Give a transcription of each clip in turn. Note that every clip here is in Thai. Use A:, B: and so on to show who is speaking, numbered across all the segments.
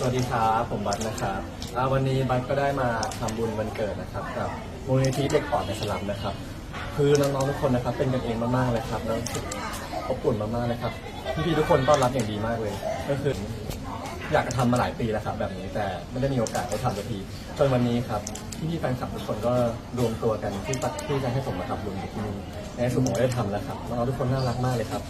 A: สวัสดีครับผมบัตนะครับวันนี้บัตก็ได้มาทำบุญวันเกิดนะครับกับมูลนิธิเด็กปอดในสลัมนะครับ คือน้องๆทุกคนนะครับเป็นกันเองมากๆเลยครับแล้วรู้สึกอบอุ่นมากๆเลยครับพี่ๆทุกคนต้อนรับอย่างดีมากเลย ก็คืออยากจะทำมาหลายปีแล้วครับแบบนี้แต่ไม่ได้มีโอกาสได้ทำสักทีจนวันนี้ครับพี่ๆแฟนคลับทุกคนก็รวมตัวกันที่ปัดที่จะให้ผมมาทำบุญที่นี่ในสุดผมก็ได้ทำแล้วครับน้องๆทุกคนน่ารักมากเลยครับ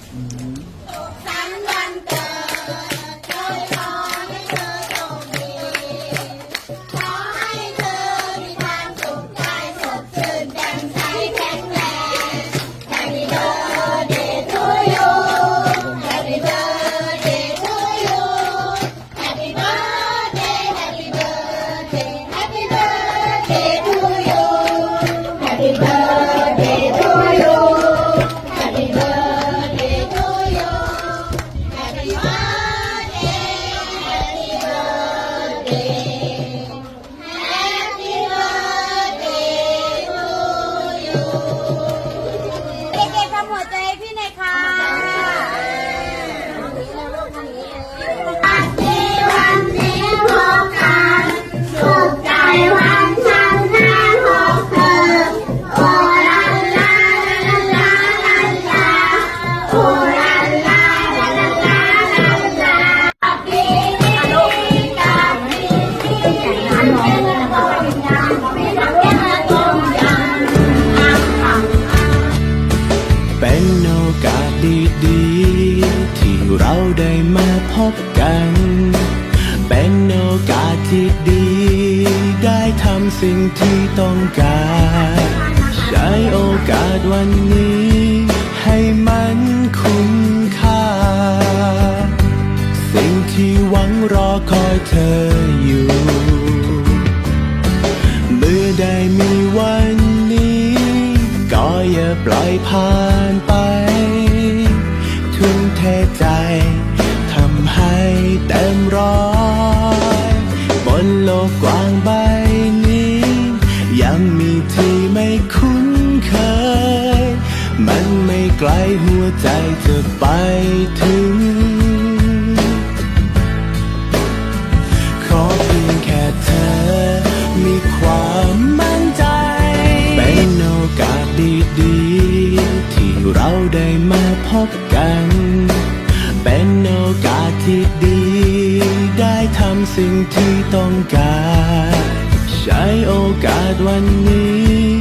B: ได้
C: มาพบกัน เป็นโอกาสที่ดี ได้ทำสิ่งที่ต้องการ ใช้โอกาสวันนี้ ให้มันคุ้มค่า สิ่งที่หวังรอคอยเธออยู่ เมื่อได้มีวันนี้ ก็อย่าปล่อยผ่าน โลกกว้างใบนี้ ยังมีที่ไม่คุ้นเคย มันไม่ไกลหัวใจจะไปถึง ขอเพียงแค่เธอ มีความมั่นใจ เป็นโอกาสดีๆ ที่เราได้มาพบกัน เป็นโอ สิ่งที่ต้องการ ใช้โอกาสวันนี้